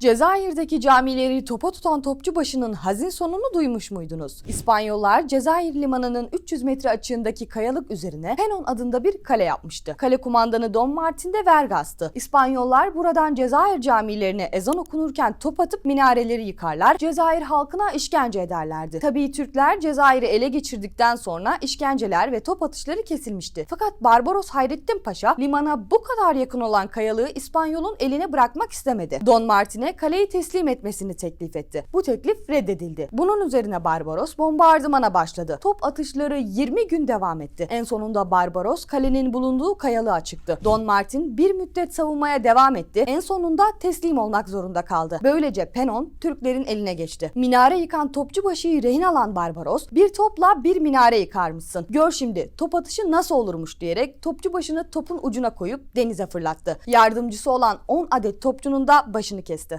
Cezayir'deki camileri topa tutan Topçubaşı'nın hazin sonunu duymuş muydunuz? İspanyollar Cezayir limanının 300 metre açığındaki kayalık üzerine Penon adında bir kale yapmıştı. Kale kumandanı Don Martin de Vergas'tı. İspanyollar buradan Cezayir camilerine ezan okunurken top atıp minareleri yıkarlar, Cezayir halkına işkence ederlerdi. Tabii Türkler Cezayir'i ele geçirdikten sonra işkenceler ve top atışları kesilmişti. Fakat Barbaros Hayrettin Paşa limana bu kadar yakın olan kayalığı İspanyol'un eline bırakmak istemedi. Don Martin'e kaleyi teslim etmesini teklif etti. Bu teklif reddedildi. Bunun üzerine Barbaros bombardımana başladı. Top atışları 20 gün devam etti. En sonunda Barbaros kalenin bulunduğu kayalığa çıktı. Don Martin bir müddet savunmaya devam etti. En sonunda teslim olmak zorunda kaldı. Böylece Penon Türklerin eline geçti. Minare yıkan Topçubaşı'yı rehin alan Barbaros bir topla bir minare yıkarmışsın. Gör şimdi top atışı nasıl olurmuş diyerek Topçubaşı'nı topun ucuna koyup denize fırlattı. Yardımcısı olan 10 adet topçunun da başını kesti.